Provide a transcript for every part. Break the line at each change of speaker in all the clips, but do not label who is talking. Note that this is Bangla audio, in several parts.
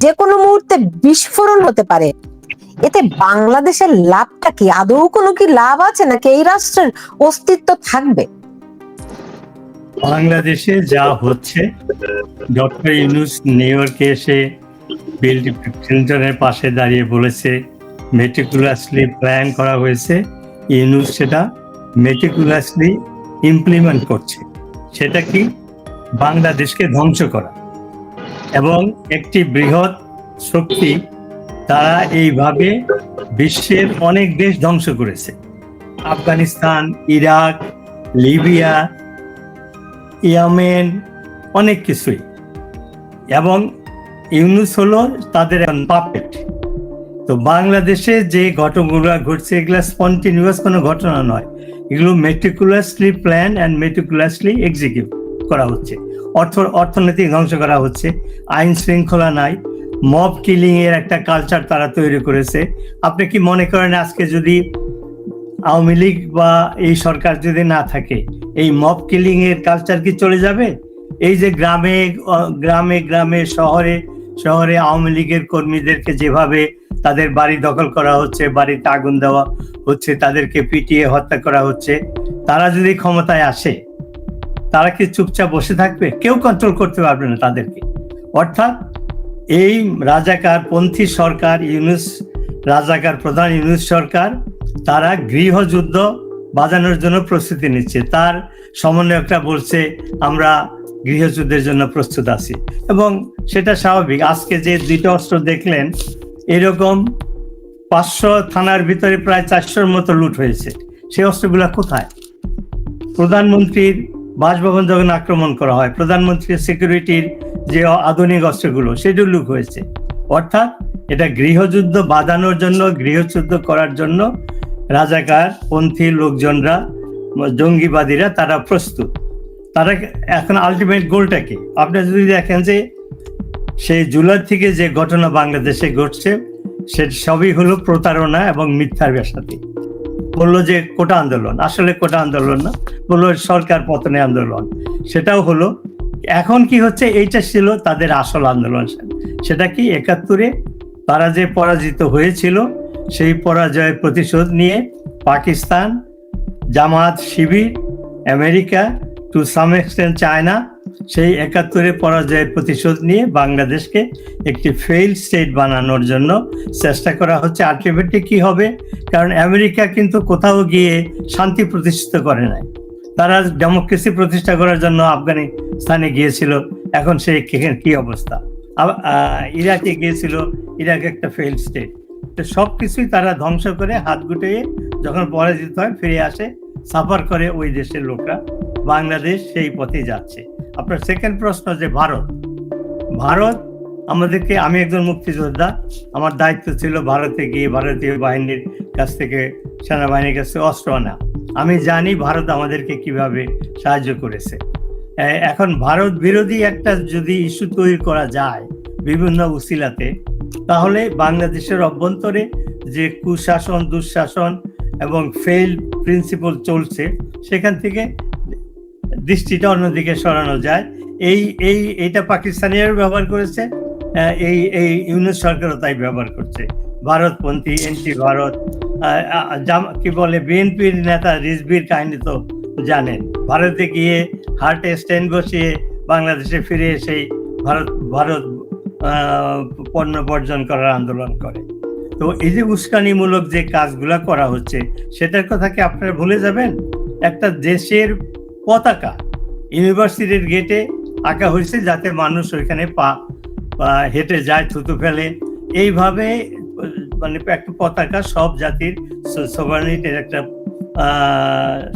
যে কোনো মুহূর্তে বিস্ফোরণ হতে পারে। এতে বাংলাদেশের লাভটা কি? আদৌ কোনো কি লাভ আছে নাকি এই রাষ্ট্রের অস্তিত্ব থাকবে?
বাংলাদেশে যা হচ্ছে, ডক্টর ইউনুস নিউ ইয়র্কে এসে বিল পাশে দাঁড়িয়ে বলেছে মেটিকুলাসলি প্ল্যান করা হয়েছে। ইউনুস সেটা মেটিকুলাসলি ইমপ্লিমেন্ট করছে। সেটা কি? বাংলাদেশকে ধ্বংস করা। এবং একটি বৃহৎ শক্তি তারা এইভাবে বিশ্বের অনেক দেশ ধ্বংস করেছে। আফগানিস্তান, ইরাক, লিবিয়া, ইয়ামেন, অনেক কিছুই। এবং ইউনুস হলো তাদের পাপেট তো বাংলাদেশে যে ঘটনাগুলো ঘটছে, এগুলো স্পন্টিনিউয়াস কোনো ঘটনা নয়। এগুলো meticulously plan and meticulously execute করা হচ্ছে। অর্থ অর্থনীতি ধ্বংস করা হচ্ছে। আইন শৃঙ্খলা নাই। মব কিলিং এর একটা কালচার তারা তৈরি করেছে। আপনি কি মনে করেন আজকে যদি আওয়ামী লীগ বা এই সরকার যদি না থাকে, এই মব কিলিং এর কালচার কি চলে যাবে? এই যে গ্রামে গ্রামে গ্রামে, শহরে শহরে আওয়ামী লীগের কর্মীদেরকে যেভাবে তাদের বাড়ি দখল করা হচ্ছে বাড়িতে আগুন দেওয়া হচ্ছে, তাদেরকে পিটিয়ে হত্যা করা হচ্ছে, তারা যদি ক্ষমতায় আসে তারা কি চুপচাপ বসে থাকবে? কেউ কন্ট্রোল করতে পারবে না তাদেরকে। অর্থাৎ এই রাজাকার পন্থী সরকার ইউনুস, রাজাকার প্রধান ইউনুস সরকার, তারা গৃহযুদ্ধ বাজানোর জন্য প্রস্তুতি নিচ্ছে। তার সমন্বয়করা বলছে, আমরা গৃহযুদ্ধের জন্য প্রস্তুত আছি। এবং সেটা স্বাভাবিক। আজকে যে দুইটা অস্ত্র দেখলেন, এরকম পাঁচশো থানার ভিতরে প্রায় চারশোর মতো লুট হয়েছে। সেই অস্ত্রগুলো কোথায়? প্রধানমন্ত্রীর বাসভবন যখন আক্রমণ করা হয়, প্রধানমন্ত্রীর সিকিউরিটির যে আধুনিক অস্ত্রগুলো, সেগুলো লুক হয়েছে। অর্থাৎ এটা গৃহযুদ্ধ বাঁধানোর জন্য, গৃহযুদ্ধ করার জন্য রাজাকার, পন্থী লোকজনরা, জঙ্গিবাদীরা তারা প্রস্তুত। তারা এখন আলটিমেট গোলটা কি? আপনি যদি দেখেন যে সেই জুলাই থেকে যে ঘটনা বাংলাদেশে ঘটছে, সে সবই হলো প্রতারণা এবং মিথ্যার ব্যাসাতি বলল যে কোটা আন্দোলন। আসলে কোটা আন্দোলন না, বলল সরকার পতনে আন্দোলন। সেটাও হলো, এখন কি হচ্ছে, এইটা ছিল তাদের আসল আন্দোলন। সেটা কি একাত্তরে তারা যে পরাজিত হয়েছিল, সেই পরাজয়ের প্রতিশোধ নিয়ে Pakistan, Jamaat, Shibir, America to some extent China সেই একাত্তরে পরাজয়ের প্রতিশোধ নিয়ে বাংলাদেশকে একটি ফেইল স্টেট বানানোর জন্য চেষ্টা করা হচ্ছে। আলটিমেটলি কি হবে? কারণ আমেরিকা কিন্তু কোথাও গিয়ে শান্তি প্রতিষ্ঠিত করে নাই। তারা ডেমোক্রেসি প্রতিষ্ঠা করার জন্য আফগানিস্তানে গিয়েছিল। এখন সেই কি- অবস্থা? ইরাকে গিয়েছিল, ইরাক একটা ফেইল স্টেট। তো সব কিছুই তারা ধ্বংস করে হাত গুটিয়ে যখন পরাজিত হয়, ফিরে আসে, সাফার করে ওই দেশের লোকরা। বাংলাদেশ সেই পথে যাচ্ছে। আপনার সেকেন্ড প্রশ্ন যে ভারত। ভারত, আমাদেরকে, আমি একজন মুক্তিযোদ্ধা, আমার দায়িত্ব ছিল ভারতে গিয়ে ভারতীয় বাহিনীর কাছ থেকে, সেনাবাহিনীর কাছে অস্ত্র আনা। আমি জানি ভারত আমাদেরকে কীভাবে সাহায্য করেছে। এখন ভারত বিরোধী একটা যদি ইস্যু তৈরি করা যায় বিভিন্ন উসিলাতে, তাহলে বাংলাদেশের অভ্যন্তরে যে কুশাসন, দুঃশাসন এবং ফেল প্রিন্সিপাল চলছে, সেখান থেকে দৃষ্টিটা অন্যদিকে সরানো যায়। এই এই এইটা পাকিস্তানিরাও ব্যবহার করেছে এই এই ইউনুস সরকারও তাই ব্যবহার করছে। ভারতপন্থী, এনটি ভারত কি বলে, বিএনপির নেতা রিজবির কাহিনী তো জানেন। ভারতে গিয়ে হার্টে স্ট্যান্ড বসিয়ে বাংলাদেশে ফিরে এসেই ভারত ভারত পণ্য বর্জন করার আন্দোলন করে। তো এই যে উস্কানিমূলক যে কাজগুলা করা হচ্ছে, সেটার কথা কি আপনারা ভুলে যাবেন? একটা দেশের পতাকা। ইউনিভার্সিটির গেটে আঁকা হয়েছে যাতে মানুষ ওইখানে পা হেঁটে যায়, থুতু ফেলে। এইভাবে মানে একটা পতাকা সব জাতির সোভারনিটির একটা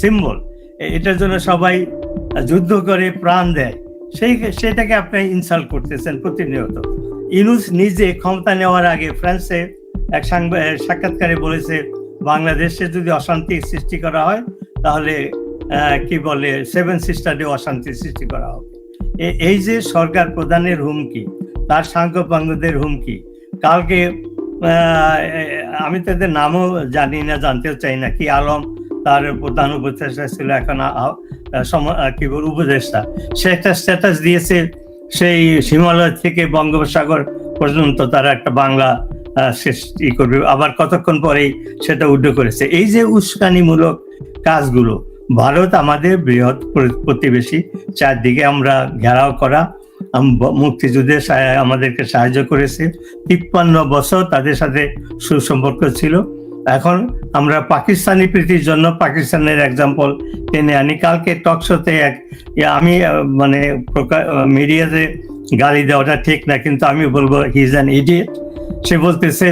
সিম্বল এটার জন্য সবাই যুদ্ধ করে প্রাণ দেয়। সেই, সেটাকে আপনি ইনসাল্ট করতেছেন প্রতিনিয়ত। ইনুস নিজে ক্ষমতা নেওয়ার আগে ফ্রান্সে এক সাক্ষাৎকারে বলেছে, বাংলাদেশে যদি অশান্তি সৃষ্টি করা হয়, তাহলে কি বলে সেভেন সিস্টারে অশান্তি সৃষ্টি করা হবে। এই যে সরকার প্রধানের হুমকি, তার সাংখ্যপাঙ্গদের হুমকি, কালকে আমি তাদের নামও জানি না, জানতেও চাই না, কি আলম তার প্রধান উপদেষ্টা ছিল এখন কি বল, উপদেষ্টা। সে একটা স্ট্যাটাস দিয়েছে, সেই হিমালয় থেকে বঙ্গোপসাগর পর্যন্ত তারা একটা বাংলা ই করবে। আবার কতক্ষণ পরেই সেটা উড্ড করেছে। এই যে উস্কানিমূলক কাজগুলো ভারত আমাদের বৃহৎ প্রতিবেশী। চারদিকে আমরা ঘেরাও করা মুক্তিযুদ্ধে আমাদেরকে সাহায্য করেছে। তিপ্পান্ন বছর তাদের সাথে সুসম্পর্ক ছিল। এখন আমরা পাকিস্তানি প্রীতির জন্য পাকিস্তানের এক্সাম্পল টেনে আনি। কালকে টকশোতে এক আমি মানে মিডিয়াতে গালি দেওয়াটা ঠিক না, কিন্তু আমি বলব হি ইজ অ্যান ইডিয়েট সে বলতেছে,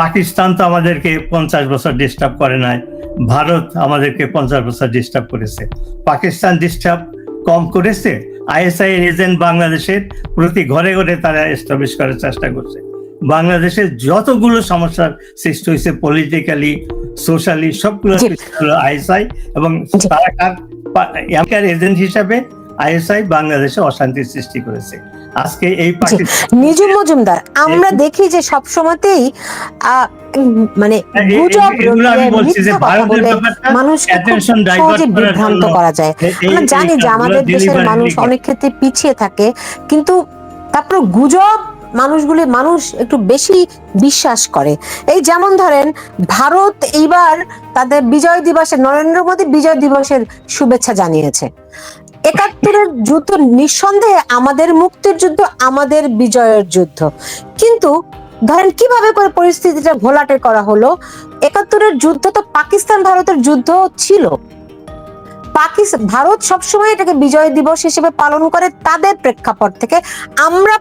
পাকিস্তান তো আমাদেরকে পঞ্চাশ বছর ডিস্টার্ব করে নাই। ভারত আমাদেরকে পঞ্চাশ বছর ডিস্টার্ব করেছে পাকিস্তান ডিস্টার্ব কম করেছে আইএসআই এজেন্ট বাংলাদেশের প্রতি ঘরে ঘরে তারা এস্টাবলিশ করার চেষ্টা করছে বাংলাদেশে যতগুলো সমস্যার সৃষ্টি হয়েছে পলিটিক্যালি সোশ্যালি সবগুলো। আইএসআই এবং। তারা এজেন্ট হিসাবে আইএসআই বাংলাদেশে অশান্তির সৃষ্টি করেছে আজকে এই পাকিস্তান
নিজু মজুমদার আমরা দেখি যে সব সময়তেই মানে
হ্যাঁ,
গুজব মানুষকে সহজে বিভ্রান্ত করা যায়। আমরা জানি যে আমাদের দেশের মানুষ অনেক ক্ষেত্রে পিছিয়ে থাকে কিন্তু তারপর গুজব মানুষগুলি মানুষ একটু বেশি বিশ্বাস করে। এই যেমন ধরেন ভারত এইবার তাদের বিজয় দিবসে নরেন্দ্র মোদী বিজয় দিবসের শুভেচ্ছা জানিয়েছে। একাত্তরের যুদ্ধ নিঃসন্দেহে আমাদের মুক্তির যুদ্ধ আমাদের বিজয়ের যুদ্ধ। কিন্তু ধরেন কীভাবে করে পরিস্থিতিটা ঘোলাটে করা হলো? একাত্তরের যুদ্ধ তো পাকিস্তান ভারতের যুদ্ধ ছিল। পাকিস্তান ভারত সবসময় এটাকে বিজয় দিবস হিসেবে পালন করে তাদের প্রেক্ষাপট থেকে আমরা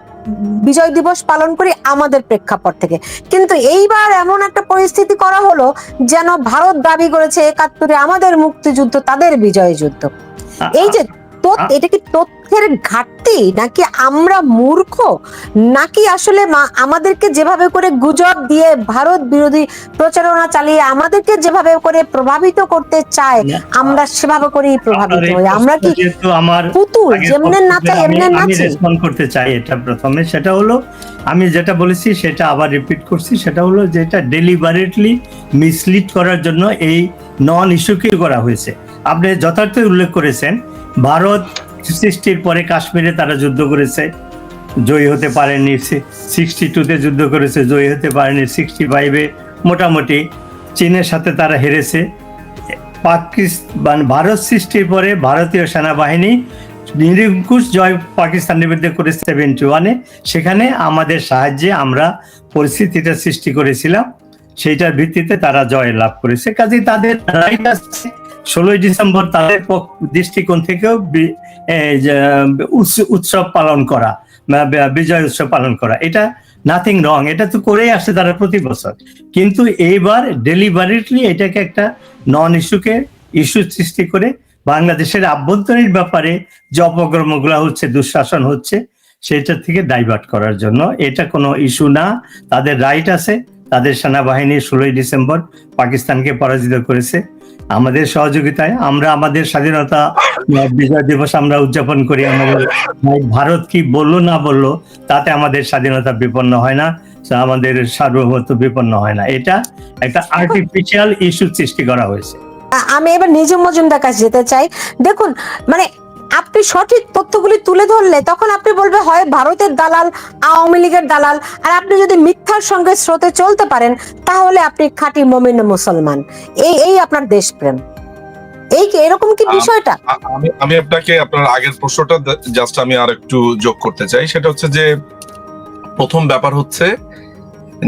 বিজয় দিবস পালন করি আমাদের প্রেক্ষাপট থেকে। কিন্তু এইবার এমন একটা পরিস্থিতি করা হলো যেন ভারত দাবি করেছে একাত্তরে আমাদের মুক্তিযুদ্ধ তাদের বিজয় যুদ্ধ। এই যে এটা কি তথ্যের ঘাটতি? নাকি আমরা মূর্খ? নাকি আসলে আমাদেরকে যেভাবে করে গুজব দিয়ে ভারত বিরোধী প্রচারণা চালিয়ে আমাদেরকে যেভাবে করে প্রভাবিত করতে চায় আমরা সেভাবে করেই প্রভাবিত হই। আমরা কি
আমার
পুতুল যেমনে নাচি।
রেসপন্ড করতে চাই এটা প্রথমে। সেটা হলো আমি যেটা বলেছি সেটা আবার রিপিট করছি। সেটা হলো যেটা ডেলিভারেটলি মিসলিড করার জন্য এই নন ইস্যুকে করা হয়েছে। আপনি যথার্থ উল্লেখ করেছেন ভারত সৃষ্টির পরে কাশ্মীরে তারা যুদ্ধ করেছে। জয়ী হতে পারেনি সিক্সটি টুতে যুদ্ধ করেছে, জয়ী হতে পারেনি সিক্সটি ফাইভে মোটামুটি চীনের সাথে তারা হেরেছে। পাকিস্তান ভারত সৃষ্টির পরে ভারতীয় সেনাবাহিনী নিরঙ্কুশ জয় পাকিস্তানের বিরুদ্ধে করে সেভেন্টি ওয়ানে সেখানে আমাদের সাহায্যে আমরা পরিস্থিতিটা সৃষ্টি করেছিলাম। সেইটার ভিত্তিতে তারা জয় লাভ করেছে। কাজে তাদের রাইট আছে। ষোলোই ডিসেম্বর তাদের দৃষ্টিকোণ থেকেও উৎসব পালন করা বিজয় উৎসব পালন করা। এটা নাথিং রং এটা তো করেই আসছে তারা প্রতি বছর। কিন্তু এইবার ডেলিভারিটলি এটাকে একটা নন ইস্যুকে ইস্যু সৃষ্টি করে বাংলাদেশের আভ্যন্তরীণ ব্যাপারে যে অপকর্মগুলো হচ্ছে, দুঃশাসন হচ্ছে, সেটা থেকে ডাইভার্ট করার জন্য এটা কোনো ইস্যু না। তাদের রাইট আছে, তাদের সেনাবাহিনী ষোলোই ডিসেম্বর পাকিস্তানকে পরাজিত করেছে। আমাদের সহযোগিতায় আমরা আমাদের স্বাধীনতা বিজয় দিবস আমরা উদযাপন করি। আমাদের ভারত কি বলল না বলল, তাতে আমাদের স্বাধীনতা বিপন্ন হয় না আমাদের সার্বভৌমত্ব বিপন্ন হয় না। এটা একটা আর্টিফিশিয়াল ইস্যু সৃষ্টি করা হয়েছে।
আমি এবার নিজে মজুমদার কাছে যেতে চাই। দেখুন মানে আপনি সঠিক তথ্যগুলি তুলে ধরলে তখন আপনি বলবে হয় ভারতের দালাল আওয়ামী লীগের দালাল। আর আপনি যদি মিথ্যার সঙ্গে স্রোতে চলতে পারেন তাহলে আপনি খাঁটি মমিন মুসলমান। এই এই আপনার দেশপ্রেম। এই কি এরকম কি বিষয়টা?
আমি আমি আপনাকে আপনার আগের প্রশ্নটা জাস্ট আমি আর একটু যোগ করতে চাই। সেটা হচ্ছে যে প্রথম ব্যাপার হচ্ছে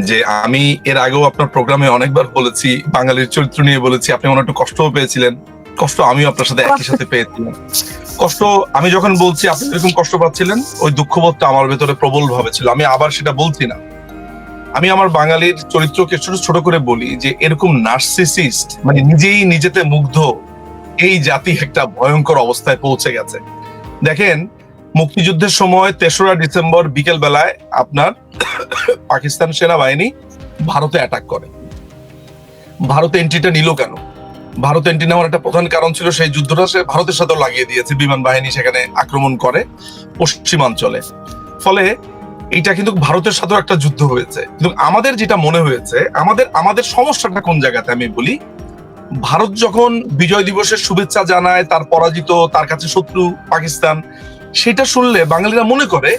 যে আমি এর আগেও আপনার প্রোগ্রামে অনেকবার বলেছি বাঙালির চরিত্র নিয়ে বলেছি আপনি মনে একটু কষ্টও পেয়েছিলেন। কষ্ট আমিও আপনার সাথে একই সাথে পেয়েছিলাম। কষ্ট, আমি যখন বলছি আপনি এরকম কষ্ট পাচ্ছিলেন, ওই দুঃখবোধটা আমার ভেতরে প্রবল ভাবে ছিল। আমি আবার সেটা বলছি না। আমি আমার বাঙালির চরিত্রকে ছোট ছোট করে বলি যে, এরকম নার্সিসিস্ট মানে নিজেই নিজেতে মুগ্ধ, এই জাতি একটা ভয়ঙ্কর অবস্থায় পৌঁছে গেছে। দেখেন, মুক্তিযুদ্ধের সময় তেসরা ডিসেম্বর বিকেল বেলায় আপনার পাকিস্তান সেনাবাহিনী ভারতে অ্যাটাক করে। ভারত এন্ট্রিটা নিল কেন? ভারত এন্ট্রি নেওয়ার একটা প্রধান কারণ ছিল সেই যুদ্ধটা সে ভারতের সাথেও লাগিয়ে দিয়েছে। বিমান বাহিনী সেখানে আক্রমণ করে পশ্চিমাঞ্চলে। ফলে এটা কিন্তু ভারতের সাথেও একটা যুদ্ধ হয়েছে। কিন্তু আমাদের যেটা মনে হয়েছে, আমাদের আমাদের সমস্যাটা কোন জায়গাতে আমি বলি, ভারত যখন বিজয় দিবসের শুভেচ্ছা জানায়, তার পরাজিত, তার কাছে শত্রু পাকিস্তান, সেটা শুনলে বাঙালিরা মনে করে,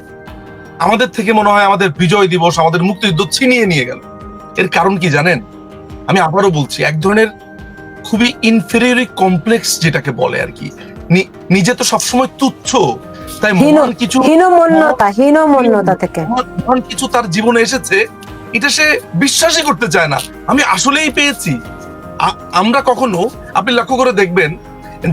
আমাদের থেকে মনে হয় আমাদের বিজয় দিবস, আমাদের মুক্তিযুদ্ধ ছিনিয়ে নিয়ে গেল। এর কারণ কি জানেন? আমি আবারও বলছি, এক ধরনের খুবই ইনফেরিয়রি কমপ্লেক্স যেটাকে বলে আর কি নিজে তো সবসময় তুচ্ছ তাই মহান কিছু
হীনমন্যতা হীনমন্যতা থেকে।
মহান কিছু তার জীবনে এসেছে এটা সে বিশ্বাসই করতে চায় না। আমি আসলেই পেয়েছি। আমরা কখনো আপনি লক্ষ্য করে দেখবেন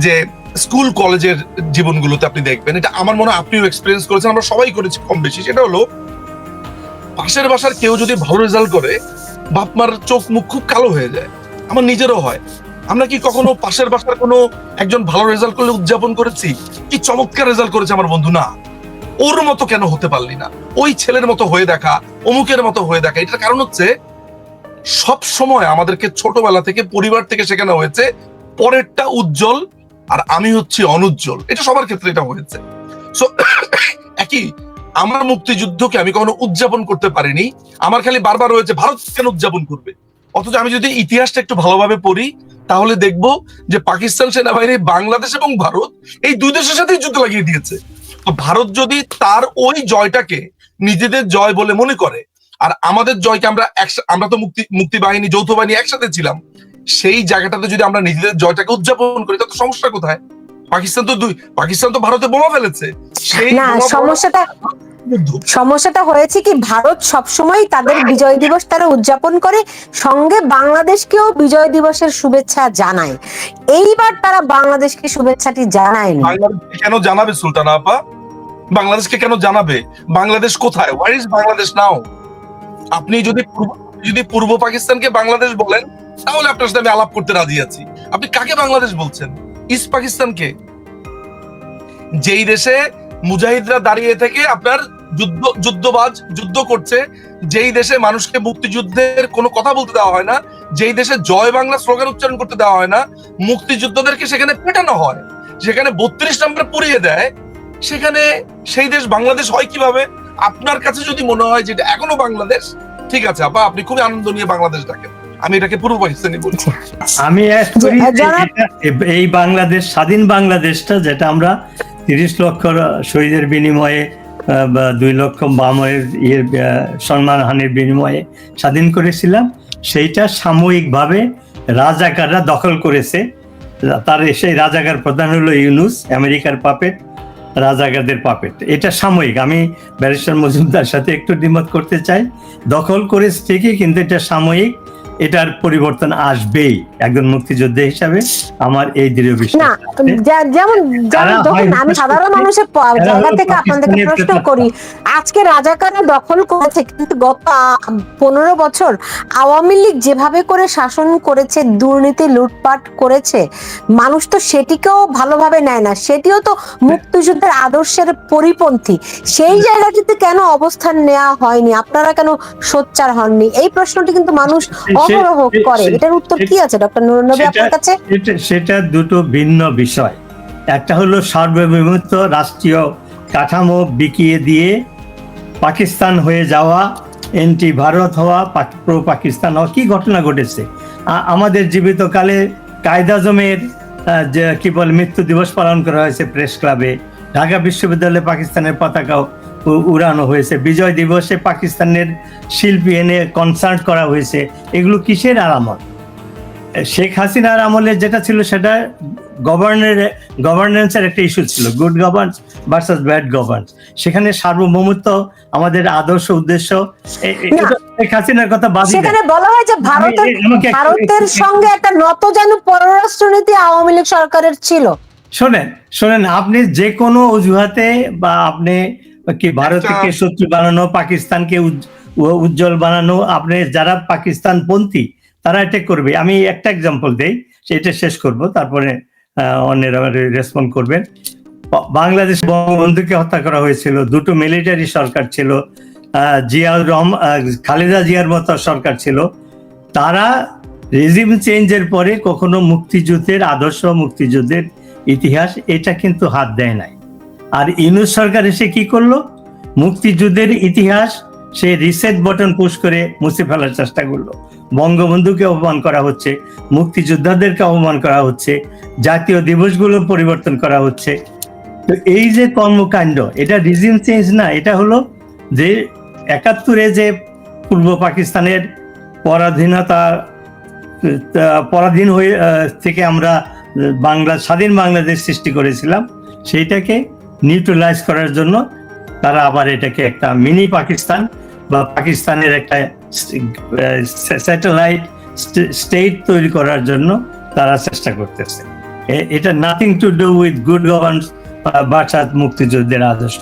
যে স্কুল কলেজের জীবনগুলোতে আপনি দেখবেন এটা আমার মনে হয় আপনিও এক্সপিরিয়েন্স করেছেন আমরা সবাই করেছি কম বেশি সেটা হলো পাশের বাসার কেউ যদি ভালো রেজাল্ট করে বাপ মার চোখ মুখ খুব কালো হয়ে যায়। আমার নিজেরও হয়। আমরা কি কখনো পাশের বাসার কোনো একজন ভালো রেজাল্ট করলে উদযাপন করেছি? কি চমৎকার রেজাল্ট করেছে আমার বন্ধু? না। ওর মতো কেন হতে পারলি না? ওই ছেলের মতো হয়ে দেখা, অমুকের মতো হয়ে দেখা। এটার কারণ হচ্ছে, সব সময় আমাদেরকে ছোটবেলা থেকে পরিবার থেকে শেখানো হয়েছে, পরেরটা উজ্জ্বল আর আমি হচ্ছি অনুজ্জ্বল। এটা সবার ক্ষেত্রে এটা হয়েছে। সো একই, আমার মুক্তিযুদ্ধকে আমি কখনো উদযাপন করতে পারিনি। আমার খালি বারবার রয়েছে, ভারত কেন উদযাপন করবে? অথচ আমি যদি ইতিহাসটা একটু ভালোভাবে পড়ি তাহলে দেখব যে পাকিস্তান সেনাবাহিনী, বাংলাদেশ এবং ভারত এই দুই দেশের সাথে যুদ্ধ লাগিয়ে দিয়েছে। তো ভারত যদি তার ওই জয়টাকে নিজেদের জয় বলে মনে করে, আর আমাদের জয়কে আমরা আমরা তো মুক্তি মুক্তি বাহিনী, যৌথ বাহিনী একসাথে ছিলাম, সেই জায়গাটাতে যদি আমরা নিজেদের জয়টাকে উদযাপন করি তাতে সমস্যা কোথায়? পাকিস্তান তো দুই পাকিস্তান তো ভারতে বোমা ফেলেছে। সেই
না সমস্যাটা সমস্যাটা হয়েছে কি ভারত সবসময় তাদের বিজয় দিবস তারা উদযাপন করে সঙ্গে বাংলাদেশকেও বিজয় দিবসের শুভেচ্ছা জানায়। এইবার তারা বাংলাদেশকে শুভেচ্ছাটি জানায়নি।
বাংলাদেশকে কেন জানাবে সুলতানা আপা? বাংলাদেশকে কেন জানাবে? বাংলাদেশ কোথায়? ওয়ার ইজ বাংলাদেশ নাও আপনি যদি যদি পূর্ব পাকিস্তানকে বাংলাদেশ বলেন তাহলে আপনার সাথে আমি আলাপ করতে রাজি আছি। আপনি কাকে বাংলাদেশ বলছেন? ইস্ট পাকিস্তানকে। যেই দেশে মুজাহিদরা দাঁড়িয়ে থেকে আপনার যুদ্ধ, যুদ্ধবাজ যুদ্ধ করছে, যেই দেশে মানুষকে মুক্তিযুদ্ধের কোনো কথা বলতে দেওয়া হয় না, যেই দেশে জয় বাংলা স্লোগান উচ্চারণ করতে দেওয়া হয় না, মুক্তিযুদ্ধদেরকে সেখানে পেটানো হয়। সেখানে বত্রিশ নম্বরে পুড়িয়ে দেয়। সেখানে সেই দেশ বাংলাদেশ হয় কীভাবে? আপনার কাছে যদি মনে হয় যে এটা এখনও বাংলাদেশ, ঠিক আছে, আপা, আপনি খুবই আনন্দ নিয়ে বাংলাদেশ ডাকেন আমি এটাকে পূর্ব পাকিস্তানি বলি।
আমি এটা- এই বাংলাদেশ স্বাধীন বাংলাদেশটা যেটা আমরা তিরিশ লক্ষ শহীদের বিনিময়ে দুই লক্ষ বামের ইয়ে সম্মানহানির বিনিময়ে স্বাধীন করেছিলাম সেইটা সাময়িকভাবে রাজাকাররা দখল করেছে। তার সেই রাজাকার প্রধান হলো ইউনুস আমেরিকার পাপেট রাজাকারদের পাপেট। এটা সাময়িক। আমি ব্যারিস্টার মজুমদার সাথে একটু দ্বিমত করতে চাই। দখল করেছে ঠিকই কিন্তু এটা সাময়িক। এটার পরিবর্তন আসবেই একজন মুক্তিযোদ্ধা হিসাবে আমার এই দৃঢ় বিশ্বাস।
যেমন আমি সাধারণ মানুষের জায়গা থেকে আপনাদেরকে প্রশ্ন করি আজকে রাজাকাররা দখল করেছে কিন্তু গত পনেরো বছর আওয়ামী লীগ যেভাবে করে শাসন করেছে দুর্নীতি লুটপাট করেছে মানুষ তো সেটিকেও ভালোভাবে নেয় না। সেটিও তো মুক্তিযুদ্ধের আদর্শের পরিপন্থী। সেই জায়গাটিতে কেন অবস্থান নেওয়া হয়নি? আপনারা কেন সোচ্চার হননি? এই প্রশ্নটি কিন্তু মানুষ অহরহ করে। এটার উত্তর কি আছে ডক্টর নুরনবী আপনার কাছে?
সেটা দুটো ভিন্ন বিষয়। একটা হলো সার্বভৌমত্ব রাষ্ট্রীয় কাঠামো বিকিয়ে দিয়ে পাকিস্তান হয়ে যাওয়া এন্টি ভারত হওয়া প্রো পাকিস্তান হওয়া। কি ঘটনা ঘটেছে? আমাদের জীবিতকালে কায়দা জমের আহ, যে কি বলে মৃত্যু দিবস পালন করা হয়েছে প্রেস ক্লাবে। ঢাকা বিশ্ববিদ্যালয়ে পাকিস্তানের পতাকা উড়ানো হয়েছে। বিজয় দিবসে পাকিস্তানের শিল্পী এনে কনসার্ট করা হয়েছে। এগুলো কিসের আলামত শেখ হাসিনার আমলে যেটা ছিল সেটা গভর্নের গভর্নেন্সের একটা ইস্যু ছিল। Good governance versus bad governance সেখানে সার্বভৌমত্ব আমাদের আদর্শ উদ্দেশ্য। শেখ হাসিনার কথা বাদ
সেখানে বলা হয় যে ভারতের ভারতের সঙ্গে একটা নতজানু পররাষ্ট্রনীতি আওয়ামী লীগ সরকারের ছিল।
শোনেন শোনেন আপনি যে কোনো অজুহাতে বা আপনি কি ভারতকে শত্রু বানানো পাকিস্তানকে উজ্জ্বল বানানো আপনি যারা পাকিস্তান পন্থী তারা এটা করবে। আমি একটা এক্সাম্পল দেই সেটা শেষ করব তারপরে অন্যেরা রেসপন্ড করবেন। বাংলাদেশ বঙ্গবন্ধুকে হত্যা করা হয়েছিল দুটো মিলিটারি সরকার ছিল জিয়াউর রহমান আহ, খালেদা জিয়ার মতো সরকার ছিল। তারা রেজিম চেঞ্জের পরে কখনো মুক্তিযুদ্ধের আদর্শ মুক্তিযুদ্ধের ইতিহাস এটা কিন্তু হাত দেয় নাই। আর ইউনুস সরকার এসে কি করল? মুক্তিযুদ্ধের ইতিহাস সে রিসেট বটন পুশ করে মুছে ফেলার চেষ্টা করল। বঙ্গবন্ধুকে অপমান করা হচ্ছে, মুক্তিযোদ্ধাদেরকে অপমান করা হচ্ছে, জাতীয় দিবসগুলো পরিবর্তন করা হচ্ছে। তো এই যে কর্মকাণ্ড, এটা রিজিম চেঞ্জ না, এটা হলো যে একাত্তরে যে পূর্ব পাকিস্তানের পরাধীনতা পরাধীন হয়ে থেকে আমরা বাংলা, স্বাধীন বাংলাদেশ সৃষ্টি করেছিলাম, সেইটাকে নিউট্রালাইজ করার জন্য তারা আবার এটাকে একটা মিনি পাকিস্তান বা পাকিস্তানের একটা স্যাটেলাইট স্টেট তৈরি করার জন্য তারা চেষ্টা করতেছে। এটা nothing to do with good governance বাসাত মুক্তিযুদ্ধের আদর্শ।